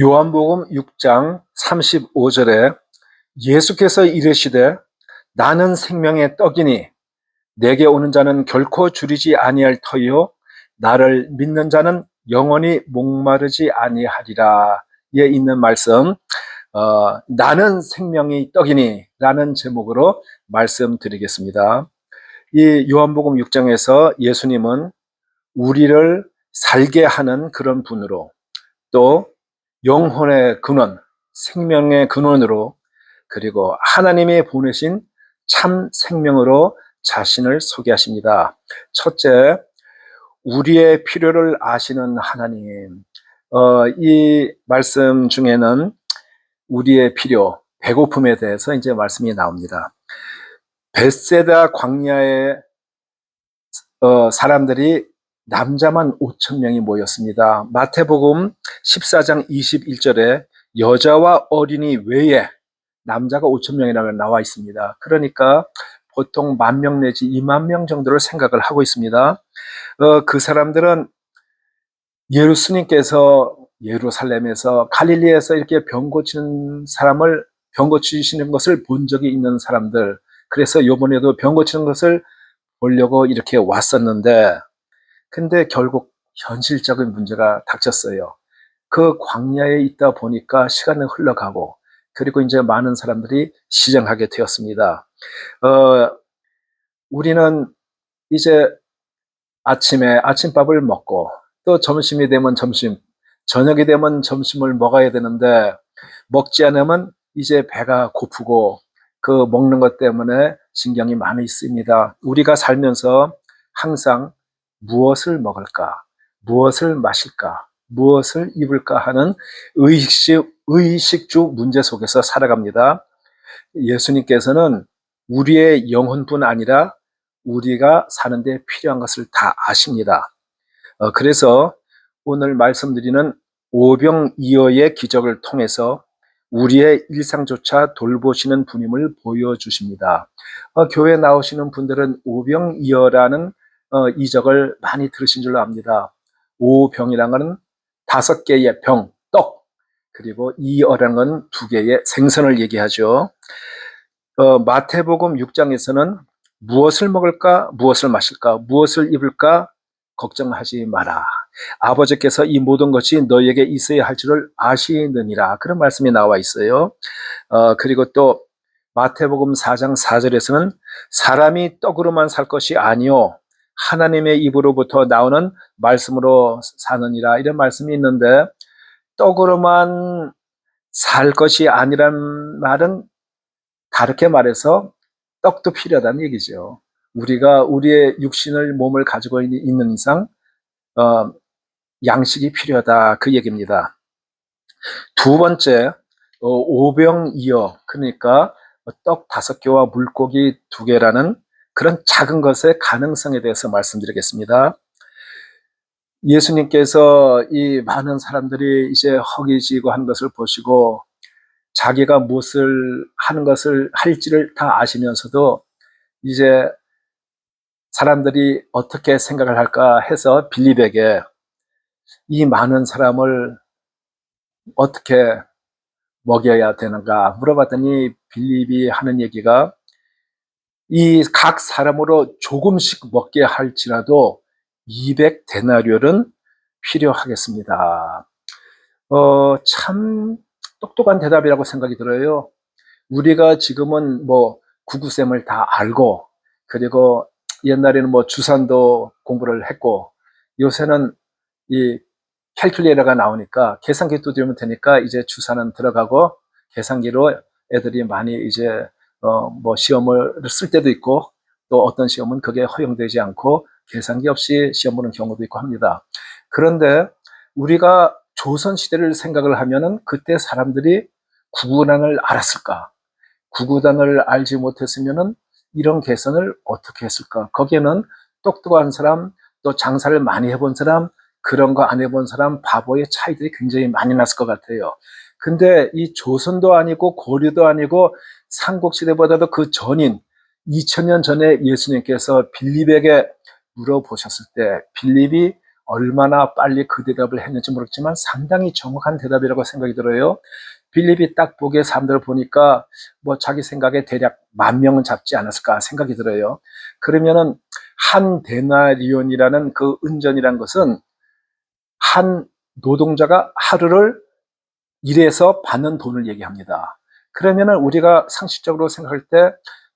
요한복음 6장 35절에 예수께서 이르시되 나는 생명의 떡이니 내게 오는 자는 결코 줄이지 아니할 터요 나를 믿는 자는 영원히 목마르지 아니하리라에 있는 말씀 어, 나는 생명의 떡이니 라는 제목으로 말씀드리겠습니다. 이 요한복음 6장에서 예수님은 우리를 살게 하는 그런 분으로 또 영혼의 근원, 생명의 근원으로 그리고 하나님이 보내신 참 생명으로 자신을 소개하십니다. 첫째, 우리의 필요를 아시는 하나님. 어, 이 말씀 중에는 우리의 필요, 배고픔에 대해서 이제 말씀이 나옵니다. 베세다 광야에 어, 사람들이 남자만 5천 명이 모였습니다. 마태복음 14장 21절에 여자와 어린이 외에 남자가 5천 명이라고 나와 있습니다. 그러니까 보통 만 명 내지 2만 명 정도를 생각을 하고 있습니다. 어, 그 사람들은 예루스님께서 예루살렘에서 갈릴리에서 이렇게 병 고치는 사람을 병 고치시는 것을 본 적이 있는 사람들. 그래서 요번에도 병 고치는 것을 보려고 이렇게 왔었는데 근데 결국 현실적인 문제가 닥쳤어요. 그 광야에 있다 보니까 시간은 흘러가고 그리고 이제 많은 사람들이 시정하게 되었습니다. 어, 우리는 이제 아침에 아침밥을 먹고 또 점심이 되면 점심, 저녁이 되면 점심을 먹어야 되는데 먹지 않으면 이제 배가 고프고 그 먹는 것 때문에 신경이 많이 쓰입니다. 우리가 살면서 항상 무엇을 먹을까, 무엇을 마실까, 무엇을 입을까 하는 의식, 의식주 문제 속에서 살아갑니다. 예수님께서는 우리의 영혼뿐 아니라 우리가 사는데 필요한 것을 다 아십니다. 어, 그래서 오늘 말씀드리는 오병이어의 기적을 통해서 우리의 일상조차 돌보시는 분임을 보여주십니다. 어, 교회 나오시는 분들은 오병이어라는 어, 이적을 많이 들으신 줄로 압니다. 오병이라는 것은 다섯 개의 병, 떡, 그리고 이어라는 건두 개의 생선을 얘기하죠. 어, 마태복음 6장에서는 무엇을 먹을까, 무엇을 마실까, 무엇을 입을까 걱정하지 마라. 아버지께서 이 모든 것이 너에게 있어야 할 줄을 아시느니라. 그런 말씀이 나와 있어요. 어, 그리고 또 마태복음 4장 4절에서는 사람이 떡으로만 살 것이 아니요 하나님의 입으로부터 나오는 말씀으로 사느니라 이런 말씀이 있는데 떡으로만 살 것이 아니란 말은 다르게 말해서 떡도 필요하다는 얘기죠. 우리가 우리의 육신을 몸을 가지고 있는 이상 어, 양식이 필요하다 그 얘기입니다. 두 번째 어, 오병이어 그러니까 떡 다섯 개와 물고기 두 개라는 그런 작은 것의 가능성에 대해서 말씀드리겠습니다. 예수님께서 이 많은 사람들이 이제 허기지고 하는 것을 보시고 자기가 무엇을 하는 것을 할지를 다 아시면서도 이제 사람들이 어떻게 생각을 할까 해서 빌립에게 이 많은 사람을 어떻게 먹여야 되는가 물어봤더니 빌립이 하는 얘기가 이 각 사람으로 조금씩 먹게 할지라도 200 데나리온은 필요하겠습니다. 어, 참 똑똑한 대답이라고 생각이 들어요. 우리가 지금은 뭐 구구셈을 다 알고 그리고 옛날에는 뭐 주산도 공부를 했고 요새는 이 캘큘레이터가 나오니까 계산기 두드리면 되니까 이제 주사는 들어가고 계산기로 애들이 많이 이제 어 뭐 시험을 쓸 때도 있고 또 어떤 시험은 그게 허용되지 않고 계산기 없이 시험 보는 경우도 있고 합니다. 그런데 우리가 조선 시대를 생각을 하면은 그때 사람들이 구구단을 알았을까? 구구단을 알지 못했으면은 이런 계산을 어떻게 했을까? 거기에는 똑똑한 사람, 또 장사를 많이 해본 사람, 그런 거 안 해본 사람, 바보의 차이들이 굉장히 많이 났을 것 같아요. 근데 이 조선도 아니고 고려도 아니고 삼국시대보다도 그 전인 2000년 전에 예수님께서 빌립에게 물어보셨을 때 빌립이 얼마나 빨리 그 대답을 했는지 모르겠지만 상당히 정확한 대답이라고 생각이 들어요. 빌립이 딱 보기에 사람들을 보니까 뭐 자기 생각에 대략 만 명은 잡지 않았을까 생각이 들어요. 그러면은 한 데나리온이라는 그 은전이란 것은 한 노동자가 하루를 일해서 받는 돈을 얘기합니다. 그러면은 우리가 상식적으로 생각할 때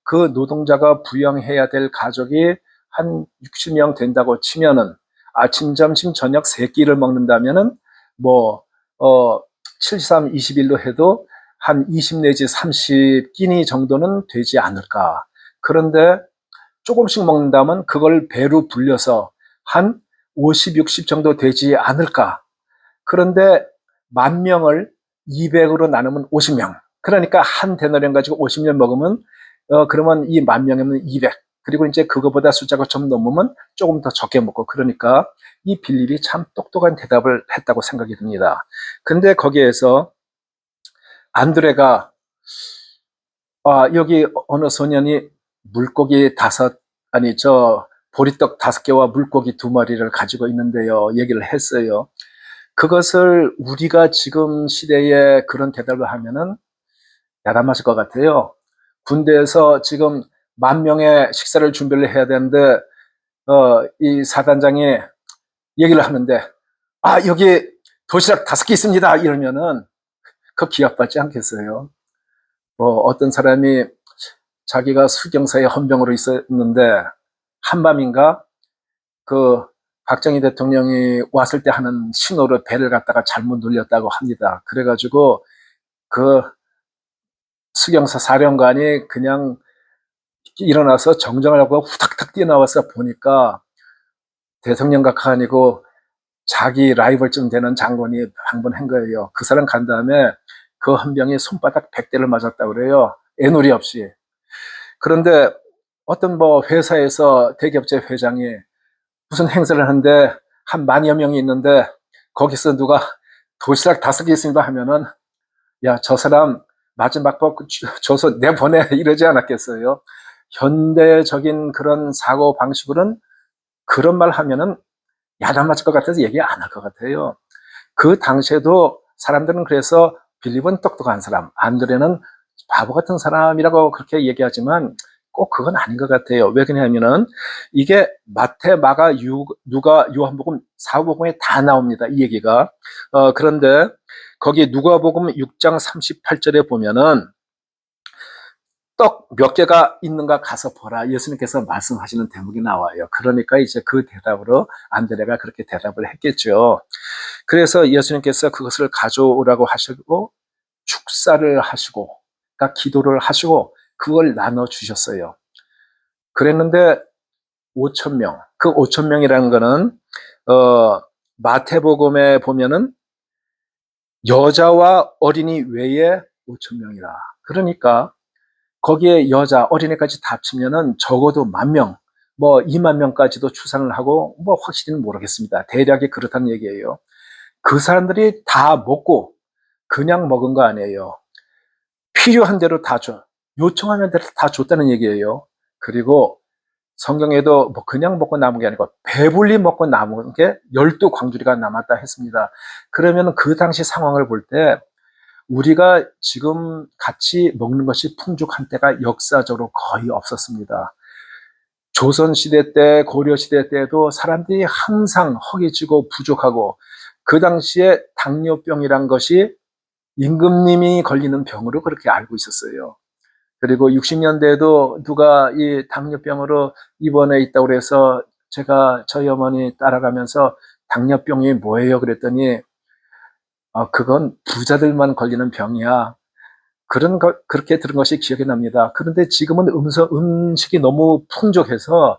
그 노동자가 부양해야 될 가족이 한 60명 된다고 치면은 아침, 점심, 저녁 세 끼를 먹는다면은 뭐, 어, 73, 21로 해도 한 20 내지 30 끼니 정도는 되지 않을까. 그런데 조금씩 먹는다면 그걸 배로 불려서 한 50, 60 정도 되지 않을까. 그런데 만 명을 200으로 나누면 50명. 그러니까 한 데나리온 가지고 50년 먹으면 어 그러면 이 만 명이면 200. 그리고 이제 그거보다 숫자가 좀 넘으면 조금 더 적게 먹고 그러니까 이 빌립이 참 똑똑한 대답을 했다고 생각이 듭니다. 근데 거기에서 안드레가 아 여기 어느 소년이 물고기 다섯 아니 저 보리떡 다섯 개와 물고기 두 마리를 가지고 있는데요. 얘기를 했어요. 그것을 우리가 지금 시대에 그런 대답을 하면은 야단맞을 것 같아요. 군대에서 지금 만 명의 식사를 준비를 해야 되는데, 어, 이 사단장이 얘기를 하는데, 아, 여기 도시락 다섯 개 있습니다. 이러면은, 그 기합받지 않겠어요? 뭐, 어떤 사람이 자기가 수경사에 헌병으로 있었는데, 한밤인가, 그, 박정희 대통령이 왔을 때 하는 신호를 배를 갖다가 잘못 눌렸다고 합니다. 그래가지고, 그, 수경사 사령관이 그냥 일어나서 정정을 하고 후닥닥 뛰어나와서 보니까 대통령각 아니고 자기 라이벌쯤 되는 장관이 방문한 거예요. 그 사람 간 다음에 그 헌병이 손바닥 100대를 맞았다고 그래요. 애놀이 없이. 그런데 어떤 뭐 회사에서 대기업체 회장이 무슨 행사를 하는데 한 만여 명이 있는데 거기서 누가 도시락 다섯 개 있습니다 하면은 야, 저 사람 마지막 법 줘서 내보내 이러지 않았겠어요. 현대적인 그런 사고 방식으로는 그런 말 하면은 야단 맞을 것 같아서 얘기 안 할 것 같아요. 그 당시에도 사람들은 그래서 빌립은 똑똑한 사람, 안드레는 바보 같은 사람이라고 그렇게 얘기하지만 꼭 그건 아닌 것 같아요. 왜 그러냐면은 이게 마태, 마가, 유, 누가, 요한복음, 사복음에 다 나옵니다. 이 얘기가. 어, 그런데 거기 누가복음 6장 38절에 보면은 떡 몇 개가 있는가 가서 보라. 예수님께서 말씀하시는 대목이 나와요. 그러니까 이제 그 대답으로 안드레가 그렇게 대답을 했겠죠. 그래서 예수님께서 그것을 가져오라고 하시고 축사를 하시고, 그러니까 기도를 하시고 그걸 나눠 주셨어요. 그랬는데 5천 명. 그 5천 명이라는 거는 어, 마태복음에 보면은 여자와 어린이 외에 5천 명이라. 그러니까 거기에 여자, 어린이까지 다 합치면은 적어도 만 명, 뭐 2만 명까지도 추산을 하고 뭐 확실히는 모르겠습니다. 대략이 그렇다는 얘기예요. 그 사람들이 다 먹고 그냥 먹은 거 아니에요. 필요한 대로 다 줘. 요청하면 다 줬다는 얘기예요. 그리고 성경에도 뭐 그냥 먹고 남은 게 아니고 배불리 먹고 남은 게 열두 광주리가 남았다 했습니다. 그러면 그 당시 상황을 볼 때 우리가 지금 같이 먹는 것이 풍족한 때가 역사적으로 거의 없었습니다. 조선시대 때, 고려시대 때도 사람들이 항상 허기지고 부족하고 그 당시에 당뇨병이란 것이 임금님이 걸리는 병으로 그렇게 알고 있었어요. 그리고 60년대에도 누가 이 당뇨병으로 입원해 있다고 그래서 제가 저희 어머니 따라가면서 당뇨병이 뭐예요? 그랬더니 어, 그건 부자들만 걸리는 병이야. 그런 거, 그렇게 들은 것이 기억이 납니다. 그런데 지금은 음서, 음식이 너무 풍족해서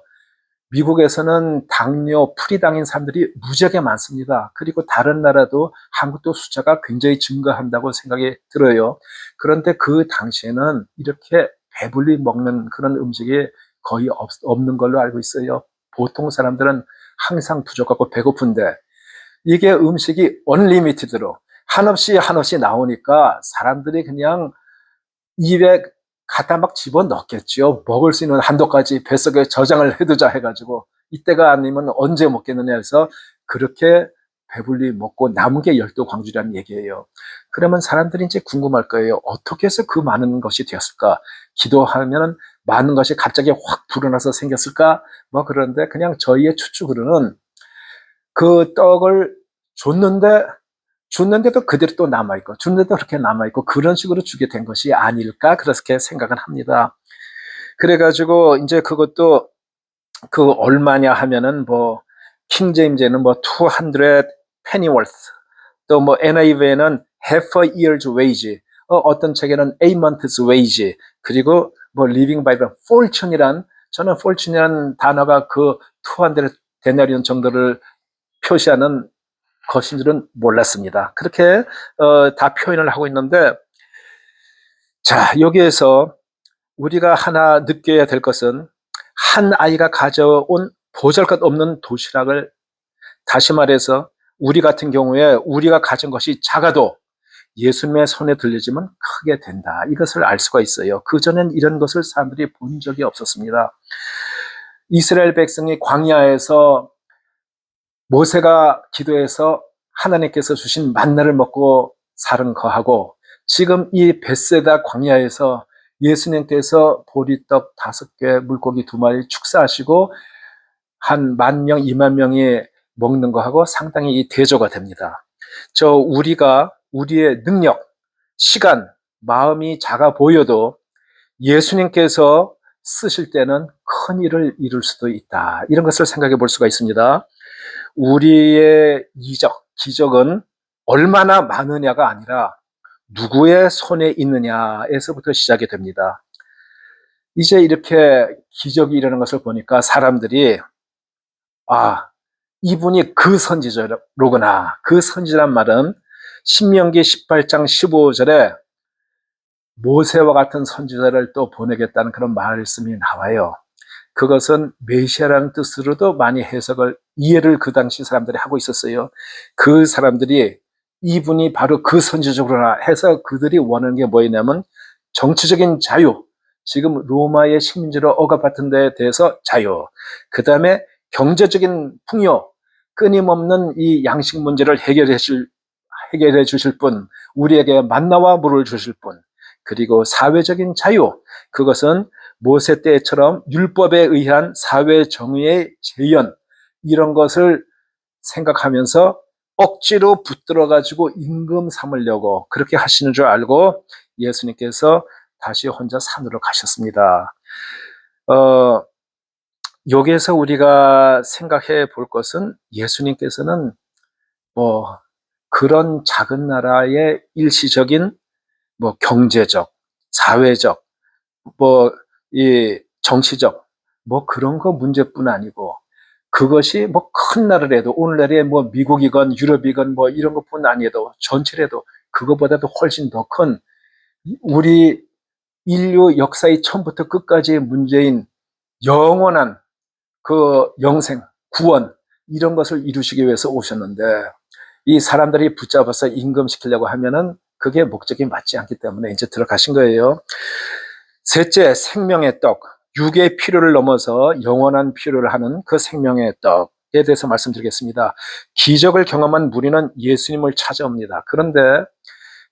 미국에서는 당뇨, 풀이당인 사람들이 무지하게 많습니다. 그리고 다른 나라도 한국도 숫자가 굉장히 증가한다고 생각이 들어요. 그런데 그 당시에는 이렇게 배불리 먹는 그런 음식이 거의 없, 없는 걸로 알고 있어요. 보통 사람들은 항상 부족하고 배고픈데 이게 음식이 언리미티드로 한없이 한없이 나오니까 사람들이 그냥 입에 갖다 막 집어 넣겠죠. 먹을 수 있는 한도까지 뱃속에 저장을 해두자 해가지고 이때가 아니면 언제 먹겠느냐 해서 그렇게 배불리 먹고 남은 게 열두 광주라는 얘기예요. 그러면 사람들이 이제 궁금할 거예요. 어떻게 해서 그 많은 것이 되었을까? 기도하면 많은 것이 갑자기 확 불어나서 생겼을까? 뭐 그런데 그냥 저희의 추측으로는 그 떡을 줬는데 줬는데도 그대로 또 남아있고 줬는데도 그렇게 남아있고 그런 식으로 주게 된 것이 아닐까 그렇게 생각을 합니다. 그래가지고 이제 그것도 그 얼마냐 하면은 뭐 킹제임즈에는 뭐 200 pennyworth 또 뭐 NIV에는 half a year's wage 어, 어떤 책에는 a month's wage 그리고 뭐 living by the fortune이란 저는 fortune이라는 단어가 그 200 데나리온 정도를 표시하는 것인 줄은 몰랐습니다. 그렇게 어, 다 표현을 하고 있는데 자 여기에서 우리가 하나 느껴야 될 것은 한 아이가 가져온 보잘것 없는 도시락을 다시 말해서 우리 같은 경우에 우리가 가진 것이 작아도 예수님의 손에 들려지면 크게 된다. 이것을 알 수가 있어요. 그전엔 이런 것을 사람들이 본 적이 없었습니다. 이스라엘 백성이 광야에서 모세가 기도해서 하나님께서 주신 만나를 먹고 살은 거하고 지금 이 베세다 광야에서 예수님께서 보리떡 다섯 개, 물고기 두 마리 축사하시고 한 만 명, 이만 명이 먹는 거하고 상당히 이 대조가 됩니다. 저 우리가 우리의 능력, 시간, 마음이 작아 보여도 예수님께서 쓰실 때는 큰 일을 이룰 수도 있다. 이런 것을 생각해 볼 수가 있습니다. 우리의 이적, 기적은 얼마나 많으냐가 아니라 누구의 손에 있느냐에서부터 시작이 됩니다. 이제 이렇게 기적이 일어나는 것을 보니까 사람들이 아 이분이 그 선지자로구나. 그 선지자란 말은 신명기 18장 15절에 모세와 같은 선지자를 또 보내겠다는 그런 말씀이 나와요. 그것은 메시아라는 뜻으로도 많이 해석을 이해를 그 당시 사람들이 하고 있었어요. 그 사람들이 이분이 바로 그 선지자구나 해서 그들이 원하는 게 뭐였냐면 정치적인 자유, 지금 로마의 식민지로 억압받은 데에 대해서 자유, 그 다음에 경제적인 풍요, 끊임없는 이 양식 문제를 해결해 주실, 해결해 주실 분, 우리에게 만나와 물을 주실 분, 그리고 사회적인 자유, 그것은 모세 때처럼 율법에 의한 사회 정의의 재현, 이런 것을 생각하면서 억지로 붙들어 가지고 임금 삼으려고 그렇게 하시는 줄 알고 예수님께서 다시 혼자 산으로 가셨습니다. 어, 여기에서 우리가 생각해 볼 것은 예수님께서는 뭐 그런 작은 나라의 일시적인 뭐 경제적, 사회적, 뭐 이 정치적 뭐 그런 거 문제뿐 아니고 그것이 뭐 큰 나라라도 오늘날에 뭐 미국이건 유럽이건 뭐 이런 것뿐 아니어도 전체라도 그거보다도 훨씬 더 큰 우리 인류 역사의 처음부터 끝까지의 문제인 영원한 그 영생, 구원 이런 것을 이루시기 위해서 오셨는데 이 사람들이 붙잡아서 임금시키려고 하면은 그게 목적이 맞지 않기 때문에 이제 들어가신 거예요. 셋째, 생명의 떡. 육의 필요를 넘어서 영원한 필요를 하는 그 생명의 떡 에 대해서 말씀드리겠습니다. 기적을 경험한 무리는 예수님을 찾아옵니다. 그런데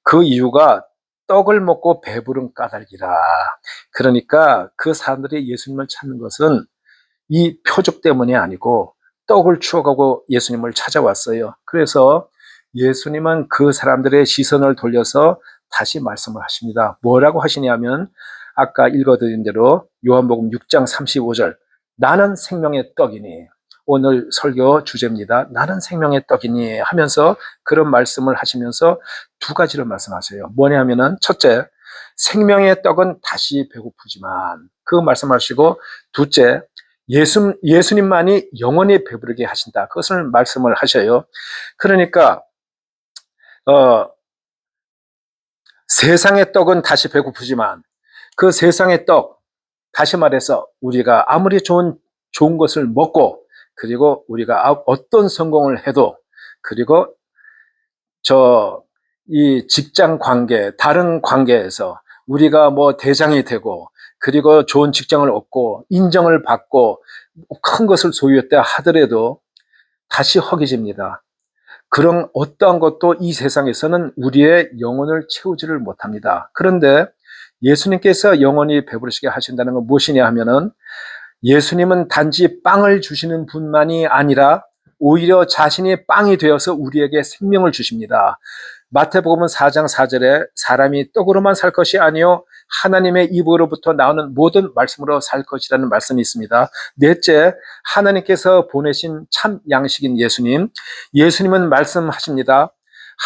그 이유가 떡을 먹고 배부른 까닭이라. 그러니까 그 사람들이 예수님을 찾는 것은 이 표적 때문이 아니고 떡을 추억하고 예수님을 찾아왔어요. 그래서 예수님은 그 사람들의 시선을 돌려서 다시 말씀을 하십니다. 뭐라고 하시냐면 아까 읽어드린 대로 요한복음 6장 35절 나는 생명의 떡이니 오늘 설교 주제입니다. 나는 생명의 떡이니 하면서 그런 말씀을 하시면서 두 가지를 말씀하세요. 뭐냐 하면은 첫째 생명의 떡은 다시 배고프지만 그 말씀하시고 둘째 예수, 예수님만이 영원히 배부르게 하신다. 그것을 말씀을 하셔요. 그러니까, 어, 세상의 떡은 다시 배고프지만 그 세상의 떡, 다시 말해서 우리가 아무리 좋은, 좋은 것을 먹고 그리고 우리가 아, 어떤 성공을 해도 그리고 저 이 직장 관계, 다른 관계에서 우리가 뭐 대장이 되고 그리고 좋은 직장을 얻고 인정을 받고 큰 것을 소유했다 하더라도 다시 허기집니다. 그런 어떠한 것도 이 세상에서는 우리의 영혼을 채우지를 못합니다. 그런데 예수님께서 영원히 배부르시게 하신다는 건 무엇이냐 하면은 예수님은 단지 빵을 주시는 분만이 아니라 오히려 자신이 빵이 되어서 우리에게 생명을 주십니다. 마태복음 4장 4절에 사람이 떡으로만 살 것이 아니요 하나님의 입으로부터 나오는 모든 말씀으로 살 것이라는 말씀이 있습니다. 넷째, 하나님께서 보내신 참 양식인 예수님. 예수님은 말씀하십니다.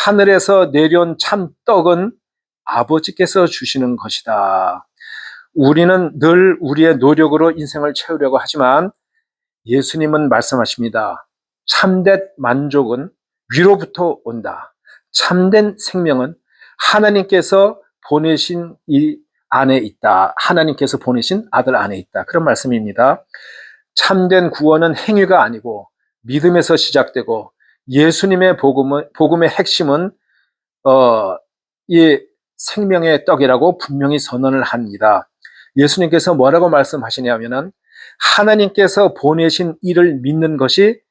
하늘에서 내려온 참 떡은 아버지께서 주시는 것이다. 우리는 늘 우리의 노력으로 인생을 채우려고 하지만 예수님은 말씀하십니다. 참된 만족은 위로부터 온다. 참된 생명은 하나님께서 보내신 이 안에 있다. 하나님께서 보내신 아들 안에 있다. 그런 말씀입니다. 참된 구원은 행위가 아니고 믿음에서 시작되고 예수님의 복음은, 복음의 핵심은 어, 이 생명의 떡이라고 분명히 선언을 합니다. 예수님께서 뭐라고 말씀하시냐면은 하나님께서 보내신 일을 믿는 것이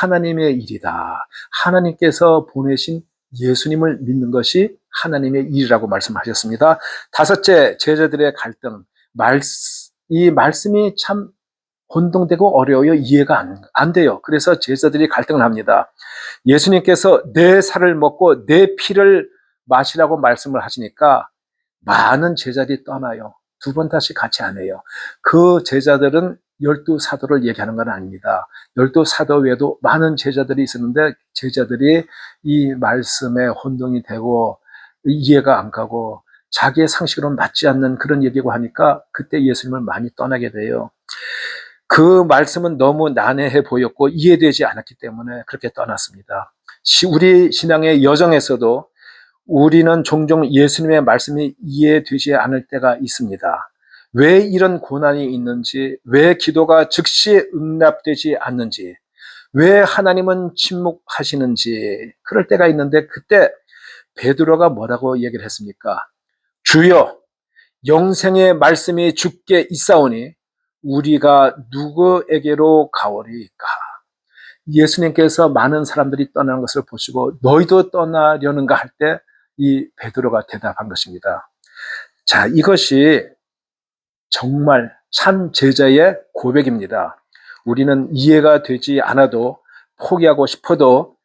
하나님의 일이다. 하나님께서 보내신 예수님을 믿는 것이 하나님의 일이라고 말씀하셨습니다. 다섯째, 제자들의 갈등. 말, 이 말씀이 참 혼동되고 어려워요. 이해가 안, 안 돼요. 그래서 제자들이 갈등을 합니다. 예수님께서 내 살을 먹고 내 피를 마시라고 말씀을 하시니까 많은 제자들이 떠나요. 두 번 다시 같이 안 해요. 그 제자들은 열두 사도를 얘기하는 건 아닙니다. 열두 사도 외에도 많은 제자들이 있었는데 제자들이 이 말씀에 혼동이 되고 이해가 안 가고 자기의 상식으로는 맞지 않는 그런 얘기고 하니까 그때 예수님을 많이 떠나게 돼요. 그 말씀은 너무 난해해 보였고 이해되지 않았기 때문에 그렇게 떠났습니다. 우리 신앙의 여정에서도 우리는 종종 예수님의 말씀이 이해되지 않을 때가 있습니다. 왜 이런 고난이 있는지, 왜 기도가 즉시 응답되지 않는지, 왜 하나님은 침묵하시는지, 그럴 때가 있는데 그때 베드로가 뭐라고 얘기를 했습니까? 주여, 영생의 말씀이 죽게 있사오니 우리가 누구에게로 가오리까? 예수님께서 많은 사람들이 떠나는 것을 보시고 너희도 떠나려는가 할 때 이 베드로가 대답한 것입니다. 자, 이것이 정말 참 제자의 고백입니다. 우리는 이해가 되지 않아도 포기하고 싶어도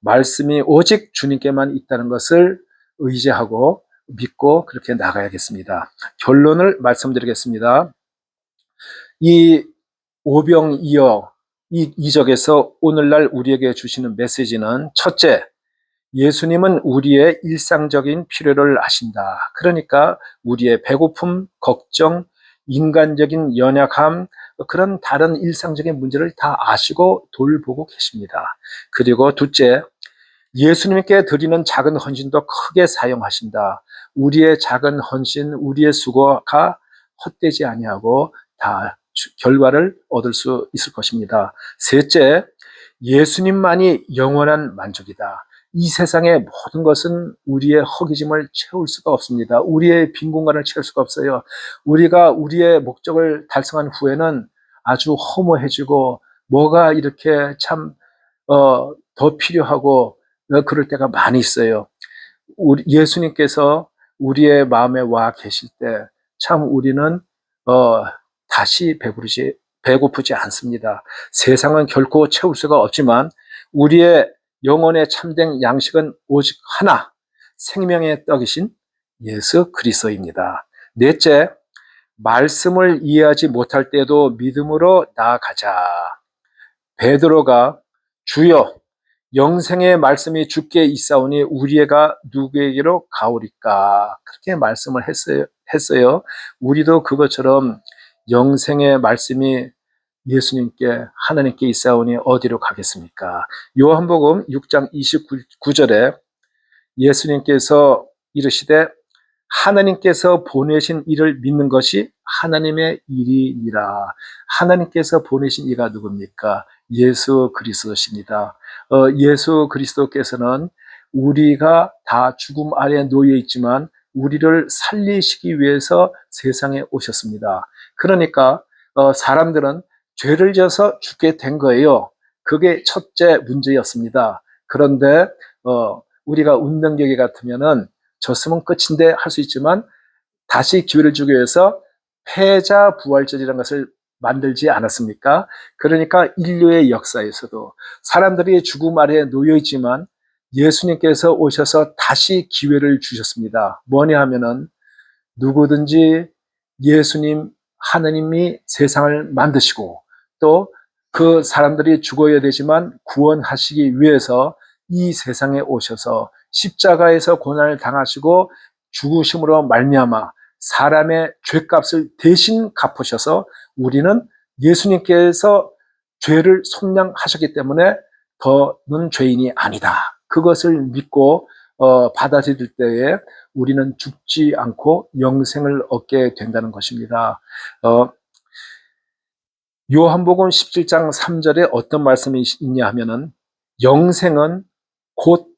말씀이 오직 주님께만 있다는 것을 의지하고 믿고 그렇게 나가야겠습니다. 결론을 말씀드리겠습니다. 이 오병이어 이 이적에서 오늘날 우리에게 주시는 메시지는 첫째, 예수님은 우리의 일상적인 필요를 아신다. 그러니까 우리의 배고픔, 걱정, 인간적인 연약함, 그런 다른 일상적인 문제를 다 아시고 돌보고 계십니다. 그리고 둘째, 예수님께 드리는 작은 헌신도 크게 사용하신다. 우리의 작은 헌신, 우리의 수고가 헛되지 아니하고 다 결과를 얻을 수 있을 것입니다. 셋째, 예수님만이 영원한 만족이다. 이 세상의 모든 것은 우리의 허기짐을 채울 수가 없습니다. 우리의 빈 공간을 채울 수가 없어요. 우리가 우리의 목적을 달성한 후에는 아주 허무해지고 뭐가 이렇게 참, 어, 더 필요하고 어, 그럴 때가 많이 있어요. 우리, 예수님께서 우리의 마음에 와 계실 때 참 우리는, 어, 다시 배부르지, 배고프지 않습니다. 세상은 결코 채울 수가 없지만 우리의 영혼의 참된 양식은 오직 하나, 생명의 떡이신 예수 그리스도입니다. 넷째, 말씀을 이해하지 못할 때도 믿음으로 나아가자. 베드로가 주여 영생의 말씀이 주께 있사오니 우리가 누구에게로 가오리까 그렇게 말씀을 했어요. 했어요. 우리도 그것처럼 영생의 말씀이 예수님께 하나님께 있사오니 어디로 가겠습니까? 요한복음 6장 29절에 예수님께서 이르시되 하나님께서 보내신 이를 믿는 것이 하나님의 일이니라. 하나님께서 보내신 이가 누굽니까? 예수 그리스도십니다. 어, 예수 그리스도께서는 우리가 다 죽음 아래 놓여 있지만 우리를 살리시기 위해서 세상에 오셨습니다. 그러니까 어, 사람들은 죄를 지어서 죽게 된 거예요. 그게 첫째 문제였습니다. 그런데 어, 우리가 운명계획 같으면은 졌으면 끝인데 할 수 있지만 다시 기회를 주기 위해서 패자 부활절이라는 것을 만들지 않았습니까? 그러니까 인류의 역사에서도 사람들이 죽음 아래에 놓여 있지만 예수님께서 오셔서 다시 기회를 주셨습니다. 뭐냐 하면은 누구든지 예수님 하느님이 세상을 만드시고 또 그 사람들이 죽어야 되지만 구원하시기 위해서 이 세상에 오셔서 십자가에서 고난을 당하시고 죽으심으로 말미암아 사람의 죄값을 대신 갚으셔서 우리는 예수님께서 죄를 속량하셨기 때문에 더는 죄인이 아니다. 그것을 믿고 어, 받아들일 때에 우리는 죽지 않고 영생을 얻게 된다는 것입니다. 어, 요한복음 17장 3절에 어떤 말씀이 있냐 하면은 영생은 곧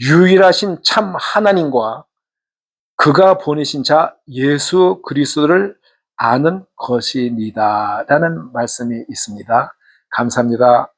유일하신 참 하나님과 그가 보내신 자 예수 그리스도를 아는 것이니다 라는 말씀이 있습니다. 감사합니다.